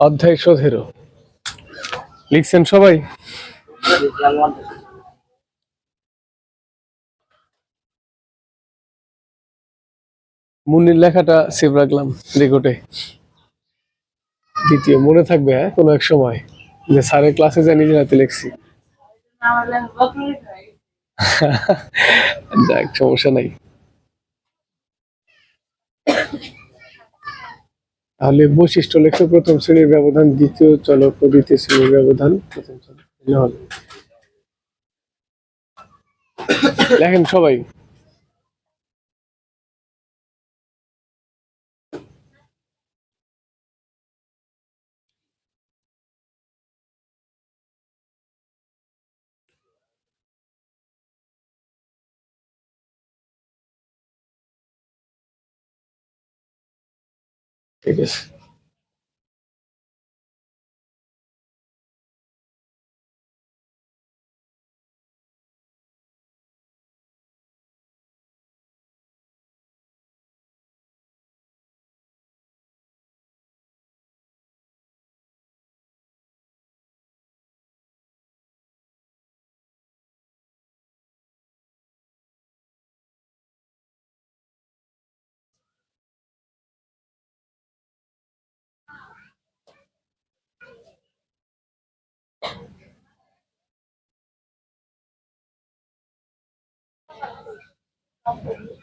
অধ্যায় সতেরো। লিখছেন সবাই? মুন্নির লেখাটা সেভ রাখলাম রেকর্ডে। দ্বিতীয়, মনে থাকবে হ্যাঁ কোনো এক সময় যে স্যারের ক্লাসে যা নিজের হাতে লিখছি। যাক, সমস্যা নাই। তাহলে বৈশিষ্ট্য লেখো, প্রথম শ্রেণির ব্যবধান, দ্বিতীয় চলক ও দ্বিতীয় শ্রেণির ব্যবধান, প্রথম চলক দেখেন সবাই। ঠিক আছে। Iyo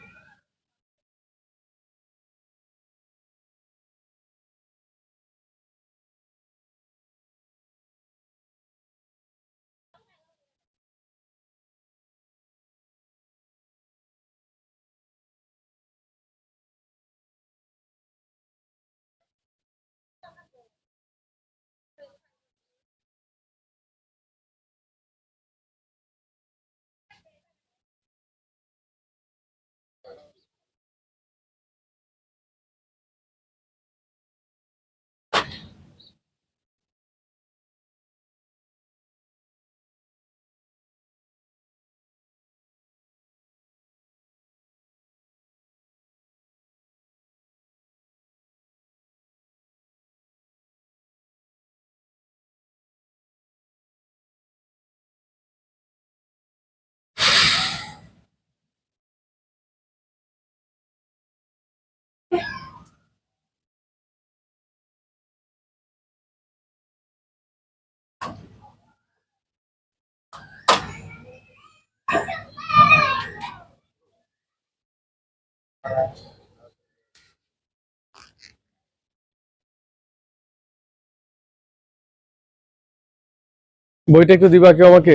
বইটা একটু দিবা কেউ আমাকে?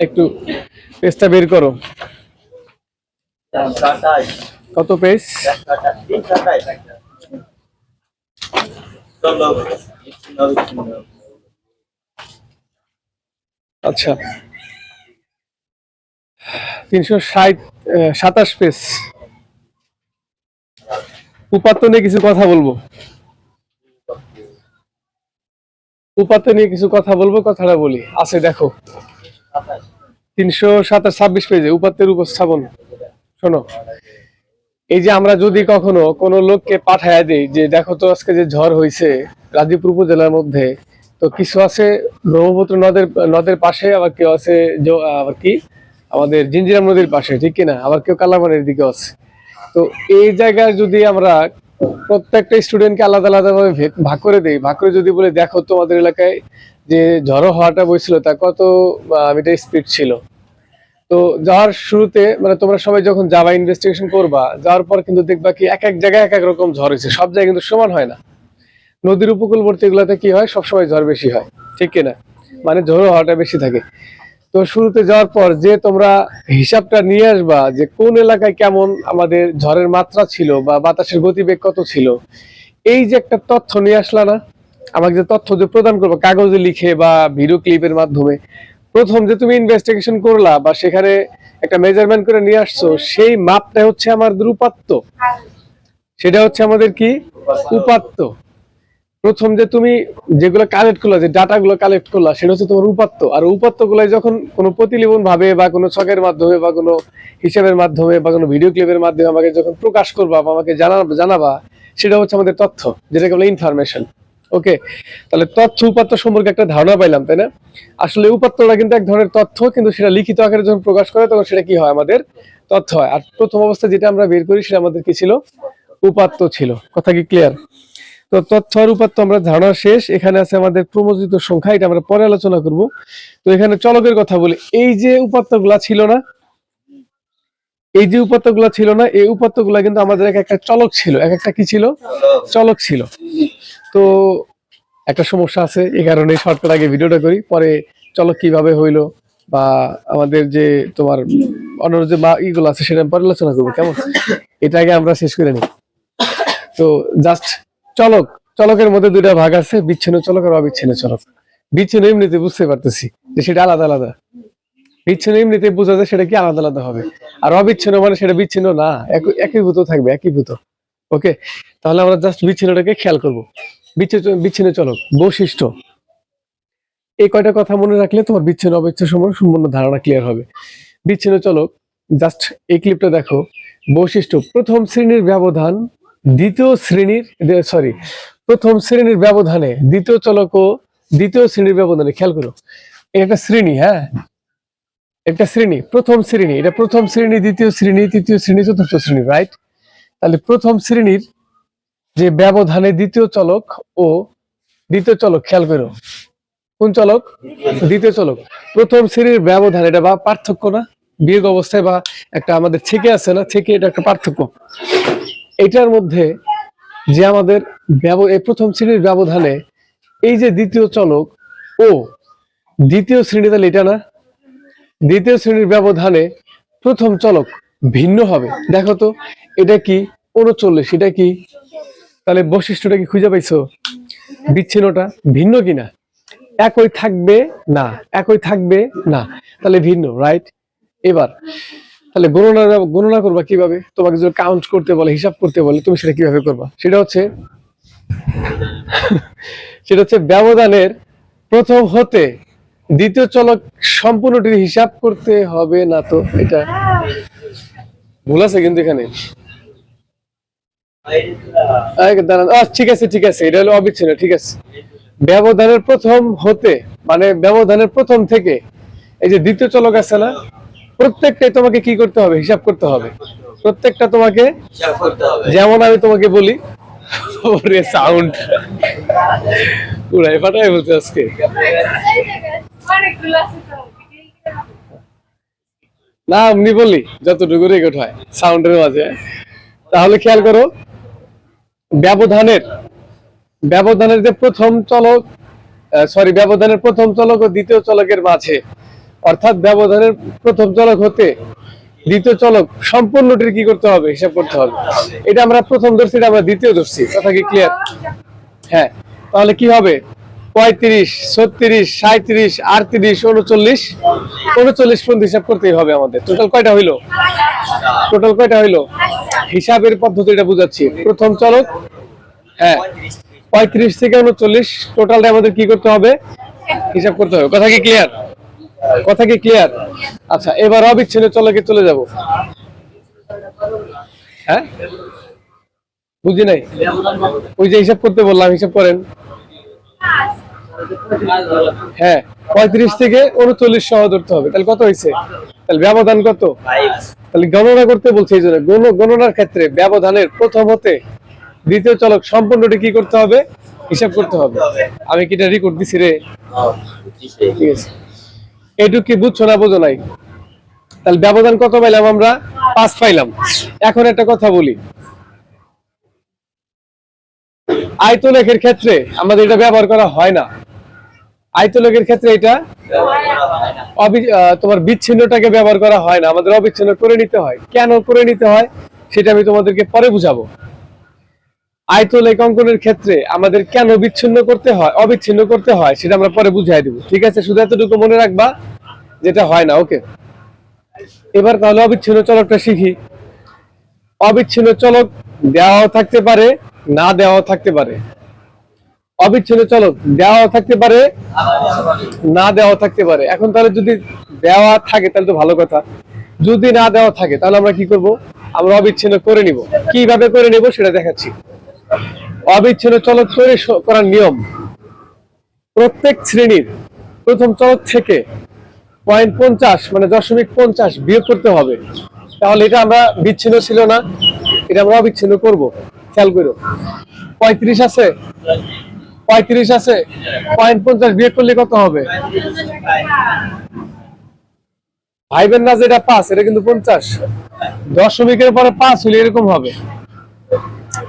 একটু পেজটা বের করো। কত পেজ? আচ্ছা। তিনশো ষাট সাতাশ পেজ। উপাত্ত নিয়ে কিছু কথা বলব? উপাত্ত নিয়ে কিছু কথা বলব, কথাটা বলি। আছে, দেখো। তিনশো সাতাশ, ছাব্বিশ পেজে উপাত্তের উপস্থাপন। শোনো, এই যে আমরা যদি কখনো কোনো লোককে পাঠায় দিই, যে দেখো তো আজকে যে ঝড় হয়েছে রাজীবপুর উপজেলার মধ্যে, তো কিছু আছে ব্রহ্মপুত্র নদের নদের পাশে, আবার কেউ আছে আবার কি? আমাদের জিঞ্জিরাম নদীর পাশে, ঠিক কিনা? আবার কেউ কালামানের দিকে আছে। তো এই জায়গায় যদি আমরা প্রত্যেকটা স্টুডেন্টকে আলাদা আলাদা ভাবে ভাগ করে দেই, ভাগ করে যদি বলে, দেখো তোমাদের এলাকায় যে ঝড়ো হওয়াটা বইছিল, তা কত মিটার স্পিড ছিল? তো যাওয়ার শুরুতে মানে তোমরা সবাই যখন যাবা ইনভেস্টিগেশন করবা, যাওয়ার পর কিন্তু দেখবা কি এক এক জায়গায় এক এক রকম ঝড় হয়েছে, সব জায়গায় কিন্তু সমান হয় না। নদীর উপকূলবর্তী গুলাতে কি হয়? সবসময় ঝড় বেশি হয়, ঠিক কিনা মানে ঝড়ো হওয়াটা বেশি থাকে। তো শুরুতে যাওয়ার পর যে তোমরা হিসাবটা নিয়ে আসবা যে কোন এলাকায় কেমন আমাদের ঝড়ের মাত্রা ছিল বা বাতাসের গতিবেগ কত ছিল, এই যে একটা তথ্য নিয়ে আসলা না, আমাকে যে তথ্য যে প্রদান করব, কাগজে লিখে বা ভিডিও ক্লিপের মাধ্যমে প্রথম যে তুমি ইনভেস্টিগেশন করলা বা সেখানে একটা মেজারমেন্ট করে নিয়ে আসছো সেই মাপটা হচ্ছে আমার উপাত্ত সেটা হচ্ছে আমাদের কি? উপাত্ত। প্রথম যে তুমি যেগুলো কালেক্ট করলা যে ডাটাগুলো কালেক্ট করলা সেটা হচ্ছে তোমার উপাত্ত। আর উপাত্ত গুলাই যখন কোনো প্রতিলিপন ভাবে বা কোনো ছকের মাধ্যমে বা কোনো হিসাবের মাধ্যমে বা কোনো ভিডিও ক্লিপের মাধ্যমে আমাকে যখন প্রকাশ করবা বা আমাকে জানা জানাবা সেটা হচ্ছে আমাদের তথ্য যেটাকে বলে ইনফরমেশন ওকে তাহলে তথ্য উপাত্ত সম্পর্কে একটা ধারণা পাইলাম তাই না? আসলে উপাত্তটা কিন্তু এক ধরনের তথ্য কিন্তু সেটা লিখিত আকারে যখন প্রকাশ করে তখন সেটা কি হয় আমাদের? তথ্য হয়। আর প্রথম অবস্থা যেটা আমরা বের করি সেটা আমাদের কি ছিল? উপাত্ত ছিল। কথা কি ক্লিয়ার তো তথ্য আর উপাত্ত আমরা ধারণা শেষ। এখানে আছে আমাদের প্রমোজিত সংখ্যা এটা আমরা পরে আলোচনা করব। তো এখানে চলকের কথা বলি। এই যে উপাত্তগুলা ছিল না এই যে উপাত্তগুলা ছিল না এই উপাত্তগুলা কিন্তু আমাদের এক একটা চলক ছিল। এক একটা কি ছিল? চলক ছিল। তো একটা সমস্যা আছে এই কারণে শর্টকাট আগে ভিডিওটা করি, পরে চলক কীভাবে হইল বা আমাদের যে তোমার অন্য যে মা ইগুলো আছে সেটা পরে আলোচনা করব, কেমন? এটা আগে আমরা শেষ করে নিই। তো জাস্ট চলক, চলকের মধ্যে দুইটা ভাগ আছে, বিচ্ছিন্ন চলক আর অবিচ্ছিন্ন চলক। বিচ্ছিন্ন এমনিতে বুঝতে পারতেছি যে সেটা আলাদা আলাদা। বিচ্ছিন্ন এমনিতে বোঝা যায় সেটা কি আলাদা আলাদা হবে। আর অবিচ্ছিন্ন মানে সেটা বিচ্ছিন্ন না, একই- একীভূত থাকবে, একীভূত। ওকে তাহলে আমরা জাস্ট বিচ্ছিন্নটাকে খেয়াল করব। বিচ্ছিন্ন চলক, বৈশিষ্ট্য। এই কয়টা কথা মনে রাখলে তোমার বিচ্ছিন্ন অবিচ্ছিন্ন সম্পর্কে সম্পূর্ণ ধারণা ক্লিয়ার হবে। বিচ্ছিন্ন চলক জাস্ট এই ক্লিপটা দেখো। বৈশিষ্ট্য, প্রথম শ্রেণির ব্যবধান দ্বিতীয় শ্রেণির সরি প্রথম শ্রেণির ব্যবধানে দ্বিতীয় চলক ও দ্বিতীয় শ্রেণির ব্যবধানে, খেয়াল করো একটা শ্রেণি হ্যাঁ? একটা শ্রেণি, প্রথম শ্রেণি, এটা প্রথম শ্রেণি, দ্বিতীয় শ্রেণি, তৃতীয় শ্রেণি, চতুর্থ শ্রেণি রাইট তাহলে প্রথম শ্রেণির যে ব্যবধানে দ্বিতীয় চলক ও দ্বিতীয় চলক, খেয়াল করো। কোন চলক? দ্বিতীয় চলক। প্রথম শ্রেণির ব্যবধান, এটা বা পার্থক্য না? বিয়োগ অবস্থায় বা একটা আমাদের থেকে আছে না? থেকে এটা একটা পার্থক্য। এটার মধ্যে যে আমাদের প্রথম শ্রেণির ব্যবধানে এই যে দ্বিতীয় চলক ও দ্বিতীয় শ্রেণি, তাহলে এটা না? দ্বিতীয় শ্রেণির ব্যবধানে প্রথম চলক ভিন্ন হবে। দেখো তো, এটা কি? উনচল্লিশ, এটা কি? তাহলে বৈশিষ্ট্যটা কি খুঁজে পাইছো? বিচ্ছিন্নটা ভিন্ন কিনা? একই থাকবে না, একই থাকবে না। তাহলে ভিন্ন রাইট এবার, তাহলে গণনা গণনা করবা কীভাবে? তোমাকে যদি কাউন্ট করতে বলে, হিসাব করতে বলে, তুমি সেটা কীভাবে করবা? সেটা হচ্ছে সেটা হচ্ছে ব্যবধানের প্রথম হতে দ্বিতীয় চলক সম্পূর্ণটির হিসাব করতে হবে না তো, এটা ভুল আছে কিন্তু এখানে। ঠিক আছে ঠিক আছে এটা হলো অবিচ্ছিন্ন ঠিক আছে। ব্যবধানের প্রথম হতে মানে ব্যবধানের প্রথম থেকে এই যে দ্বিতীয় চলক আছে না প্রত্যেকটাই তোমাকে কি করতে হবে? হিসাব করতে হবে। প্রত্যেকটা তোমাকে যেমন আমি তোমাকে বলি ওরে সাউন্ড উড়াই ফাটাই বলছে আজকে। না এমনি বলি যতটুকু রেকর্ড হয় সাউন্ডের মাঝে। তাহলে খেয়াল করো ব্যবধানের ব্যবধানের যে প্রথম চলক সরি ব্যবধানের প্রথম চলক ও দ্বিতীয় চলকের মাঝে, অর্থাৎ ব্যবধানের প্রথম চলক হতে দ্বিতীয় চলক সম্পূর্ণটির কি করতে হবে? হিসাব করতে হবে। এটা আমরা প্রথম ধরছি, এটা আমরা দ্বিতীয় ধরছি। কথা কি ক্লিয়ার হ্যাঁ তাহলে কি হবে? পঁয়ত্রিশ, ছত্রিশ সাঁত্রিশ আটত্রিশ, উনচল্লিশ উনচল্লিশ পর্যন্ত হিসাব করতেই হবে আমাদের। টোটাল কয়টা হইল? টোটাল কয়টা হইল? হিসাবের পদ্ধতিটা বুঝাচ্ছি। প্রথম চলক হ্যাঁ পঁয়ত্রিশ থেকে উনচল্লিশ। টোটালটা আমাদের কি করতে হবে? হিসাব করতে হবে। কথা কি ক্লিয়ার কথা কি ক্লিয়ার আচ্ছা এবার অবিচ্ছিন্ন চলকে চলে যাব? হ্যাঁ? বুঝি নাই? ওই যে হিসাব করতে বললাম, হিসাব করেন। হ্যাঁ পঁয়ত্রিশ থেকে উনচল্লিশ সহ ধরতে হবে। তাহলে কত হয়েছে? তাহলে ব্যবধান কত? তাহলে গণনা করতে বলছে এই জন্য। গণনার ক্ষেত্রে ব্যবধানের প্রথম হতে দ্বিতীয় চলক সম্পূর্ণটি কি করতে হবে? হিসাব করতে হবে। আমি কি এটা রেকর্ড দিছি রে? ঠিক আছে। এইটুকু কি বুঝছ না বোঝো নাই? তাহলে ব্যবধান কত পাইলাম আমরা? পাঁচ পাইলাম। এখন একটা কথা বলি। আয়তলেখের ক্ষেত্রে আমাদের এটা ব্যবহার করা হয় না। আয়তলেখের ক্ষেত্রে এটা তোমার বিচ্ছিন্নটাকে ব্যবহার করা হয় না, আমাদের অবিচ্ছিন্ন করে নিতে হয়। কেন করে নিতে হয়? সেটা আমি তোমাদেরকে পরে বুঝাবো। আয়তলেখ অঙ্কনের ক্ষেত্রে আমাদের কেন বিচ্ছিন্ন করতে হয়, অবিচ্ছিন্ন করতে হয়, সেটা আমরা পরে বুঝাই দেবো। ঠিক আছে? শুধু এতটুকু মনে রাখবা, যেটা হয় না, ওকে? এবার তাহলে অবিচ্ছিন্ন চলকটা শিখি। অবিচ্ছিন্ন চলক দেওয়াও থাকতে পারে, না দেওয়াও থাকতে পারে। অবিচ্ছিন্ন চলক দেওয়াও থাকতে পারে, না দেওয়া থাকতে পারে। এখন তাহলে যদি দেওয়া থাকে, তাহলে তো ভালো কথা। যদি না দেওয়া থাকে, তাহলে আমরা কি করব? আমরা অবিচ্ছিন্ন করে নিব। কীভাবে করে নিব সেটা দেখাচ্ছি। অবিচ্ছিন্ন চলক তৈরি করার নিয়ম। প্রত্যেক শ্রেণির প্রথম চলক থেকে পয়েন্ট পঞ্চাশ মানে দশমিক পঞ্চাশ বিয়োগ করতে হবে। তাহলে এটা আমরা বিচ্ছিন্ন ছিল না, এটা আমরা অবিচ্ছিন্ন করব। খেয়াল করো। পঁয়ত্রিশ আছে? পঁয়ত্রিশ আছে? পয়েন্ট পঞ্চাশ বিয়োগ করলে কত হবে? ভাইবেন না যেটা পাঁচ, এটা কিন্তু পঞ্চাশ। দশমিকের পরে পাঁচ হলে এরকম হবে।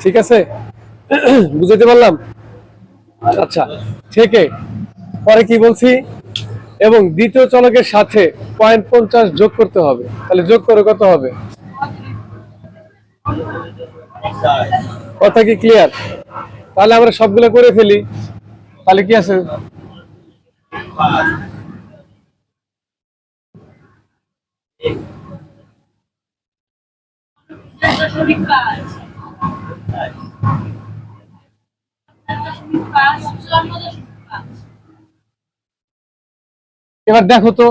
ঠিক আছে? বুঝতে পারলাম? আচ্ছা থেকে পরে কি বলছি? এবং দ্বিতীয় চলকের সাথে পয়েন্ট পঞ্চাশ যোগ করতে হবে। তাহলে যোগ করে কত হবে? কথা কি ক্লিয়ার তাহলে আমরা সবগুলো করে ফেলি। তাহলে কি আছে? এবার দেখো তো।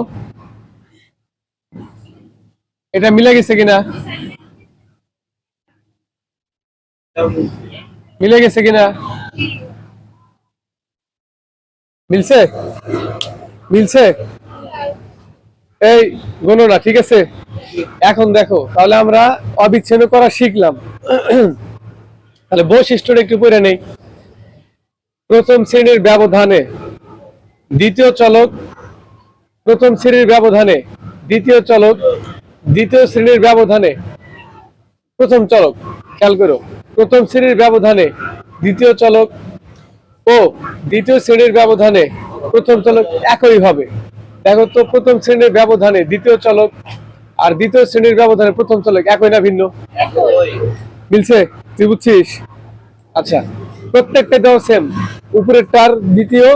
এটা মিলে গেছে কিনা? মিলে গেছে কিনা? মিলছে? মিলছে? এই গণনা ঠিক আছে? এখন দেখো, তাহলে আমরা অবিচ্ছিন্ন করা শিখলাম। তাহলে বৈশিষ্ট্যটা একটু পড়ে নেই। প্রথম শ্রেণির ব্যবধানে, দ্বিতীয় চলক, প্রথম শ্রেণির ব্যবধানে, দ্বিতীয় চলক, দ্বিতীয় শ্রেণির ব্যবধানে, প্রথম চলক, খেয়াল করো। প্রথম শ্রেণির ব্যবধানে দ্বিতীয় চলক ও দ্বিতীয় শ্রেণির ব্যবধানে প্রথম চলক একই হবে। দেখো তো, প্রথম শ্রেণির ব্যবধানে দ্বিতীয় চলক আর দ্বিতীয় শ্রেণির ব্যবধানে প্রথম চলক একই না ভিন্ন? মিলছে? তুই বুঝছিস? আচ্ছা প্রত্যেকটা দেওয়া সেম উপরের টার দ্বিতীয়,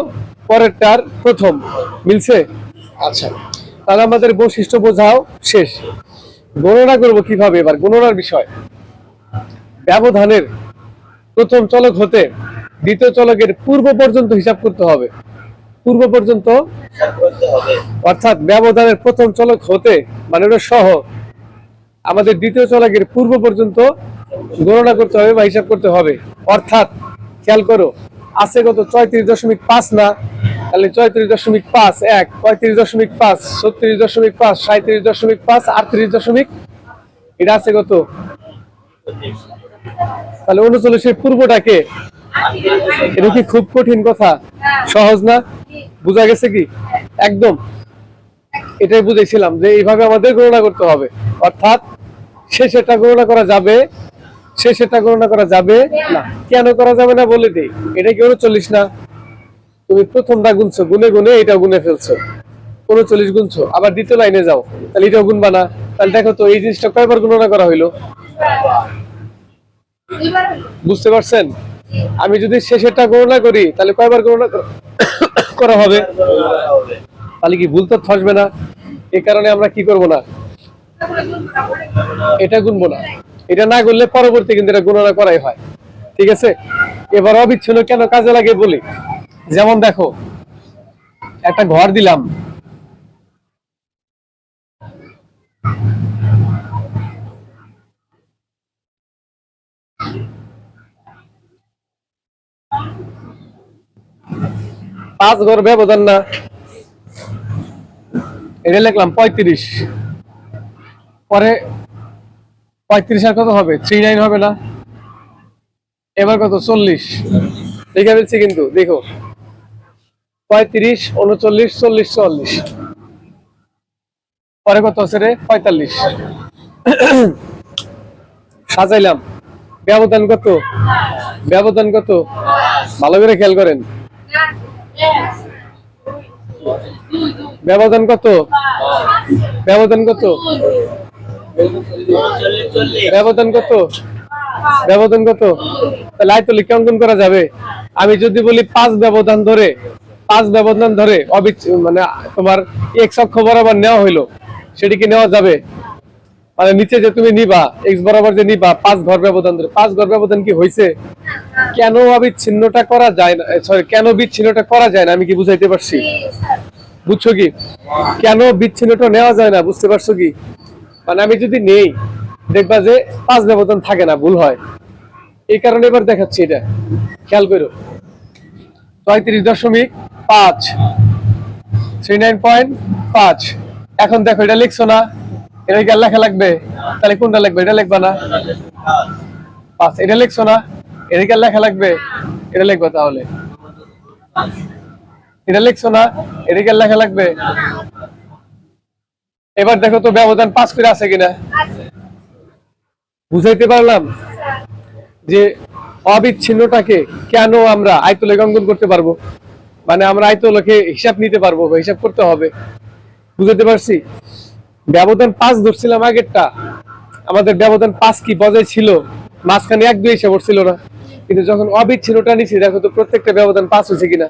পরের টার প্রথম। মিলছে? আচ্ছা তাহলে আমাদের বৈশিষ্ট্য বোঝাও শেষ। গণনা করব কীভাবে এবার? গণনার বিষয়। ব্যবধানের প্রথম চলক হতে দ্বিতীয় চলকের পূর্ব পর্যন্ত হিসাব করতে হবে। পূর্ব পর্যন্ত অর্থাৎ ব্যবধানের প্রথম চলক হতে মানে ওটা সহ আমাদের দ্বিতীয় চলকের পূর্ব পর্যন্ত গণনা করতে হবে বা হিসাব করতে হবে। অর্থাৎ খেয়াল করো, আছে কত চৌত্রিশ দশমিক পাঁচ না? তাহলে চৌত্রিশ দশমিক পাঁচ এক, পঁয়ত্রিশ দশমিক পাঁচ, ছত্রিশ দশমিক পাঁচ সাঁত্রিশ দশমিক পাঁচ, আটত্রিশ দশমিক, এটা আছে কত? তাহলে উনচল্লিশের পূর্বটাকে, এটা কি খুব কঠিন কথা? সহজ না? বোঝা গেছে কি? একদম। এটাই বুঝেছিলাম যে এইভাবে আমাদের গণনা করতে হবে। অর্থাৎ শেষেরটা গণনা করা যাবে, শেষেরটা গণনা করা যাবে না। কেন করা যাবে না বলে দিই? এটা কি উনচল্লিশ না? তুমি প্রথমটা গুনছো, গুনে গুনে এটা গুনে ফেলছো। উনচল্লিশ গুনছো, আবার দ্বিতীয় লাইনে যাও। তাহলে এটাও গুনবা না। তাহলে দেখো তো, এই জিনিসটা কয়বার গণনা করা হইল? বুঝতে পারছেন? আমি যদি শেষেরটা গণনা করি, তাহলে কয়বার গণনা করা- হবে? তাহলে কি ভুল তথ্য না? এ কারণে আমরা কি করব না। এটা গুনবো না। এটা না গুনলে পরবর্তী কিন্তু এটা গণনা করাই হয়। ঠিক আছে? এবার অবিচ্ছিন্ন কেন কাজে লাগে বলি? যেমন দেখো, একটা ঘর দিলাম। পাঁচ ঘর ব্যবধান না। এটা লিখলাম পঁয়ত্রিশ। পরে পঁয়ত্রিশ আর কত হবে? থ্রি নাইন হবে না। এবার কত? চল্লিশ। দেখে ফেলছি কিন্তু, দেখো। পঁয়ত্রিশ, উনচল্লিশ, চল্লিশ চল্লিশ পরে কত আছে রে? পঁয়তাল্লিশ। সাজাইলাম। ব্যবধান কত? ব্যবধান কত? ভালো করে খেয়াল করেন। ব্যবধান কত? ব্যবধান কত? ব্যবধান কত? ব্যবধান কত? তাহলে আয়তলে কি অঙ্কন করা যাবে। আমি যদি বলি পাঁচ ব্যবধান ধরে, পাঁচ ব্যবধান ধরে অবিচ্ছ মানে তোমার এক অক্ষ বরাবর নেওয়া হইল সেটি কি নেওয়া যাবে। মানে নিচে যে তুমি নিবা এক্স বরাবর যে নিবা, পাঁচ ঘর ব্যবধান ধরে। পাঁচ ঘর ব্যবধান কি হয়েছে কেন অবিচ্ছিন্নটা করা যায় না? সরি কেন বিচ্ছিন্নটা করা যায় না? আমি কি বুঝাইতে পারছি? বুঝছ কি? কেন বিচ্ছিন্নটা নেওয়া যায় না? বুঝতে পারছ কি? মানে আমি যদি নেই, দেখবা যে পাঁচ ব্যবধান থাকে না, ভুল হয়। এই কারণে এবার দেখাচ্ছি এটা। খেয়াল করো। পঁয়ত্রিশ দশমিক পাঁচ। থ্রি নাইন পয়েন্ট পাঁচ। এখন দেখো এটা লিখছো না? এটা কি লেখা লাগবে? তাহলে কোনটা লাগবে এটা লিখবা না? পাঁচ এটা লিখছো না? এটা কি লেখা লাগবে? এটা লিখবা তাহলে। এটা লিখছো না? এটা কি লেখা লাগবে? এবার দেখো তো ব্যবধান পাঁচ করে আছে কিনা। বুঝাইতে পারলাম যে অবিচ্ছিন্নটাকে কেন আমরা আয়তলেখ অঙ্কন করতে পারব? মানে আমরা আয়তলেখে হিসাব নিতে পারব বা হিসাব করতে হবে। বুঝাতে পারছি? ব্যবধান পাঁচ ধরছিলাম আগেরটা। আমাদের ব্যবধান পাঁচ কি বজায় ছিল? মাঝখানে এক দুই হিসাব ছিল না। কিন্তু যখন অবিচ্ছিন্নটা নিছি, দেখো তো প্রত্যেকটা ব্যবধান পাঁচ হয়েছে কিনা।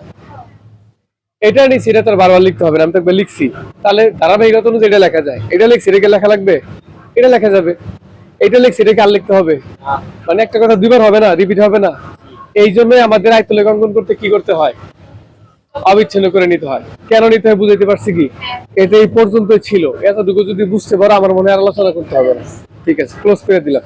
এটা নিছি, এটা তোর বারবার লিখতে হবে না, আমি তো লিখছি। তাহলে ধারাবাহিকতা অনুযায়ী এটা লেখা যায়। এটা লিখছি এটাকে লেখা লাগবে? এটা লেখা যাবে। এটা লিখছি এটাকে আর লিখতে হবে? মানে একটা কথা দুইবার হবে না রিপিট হবে না। এই জন্যই আমাদের আয়তলেখ অঙ্কন করতে কি করতে হয়? অবিচ্ছিন্ন করে নিতে হয়। কেন নিতে হয় বুঝাইতে পারছি কি? এটা এই পর্যন্ত ছিল। এতটুকু যদি বুঝতে পারো, আমার মনে হয় আলোচনা করতে হবে না। ঠিক আছে ক্লোজ করে দিলাম।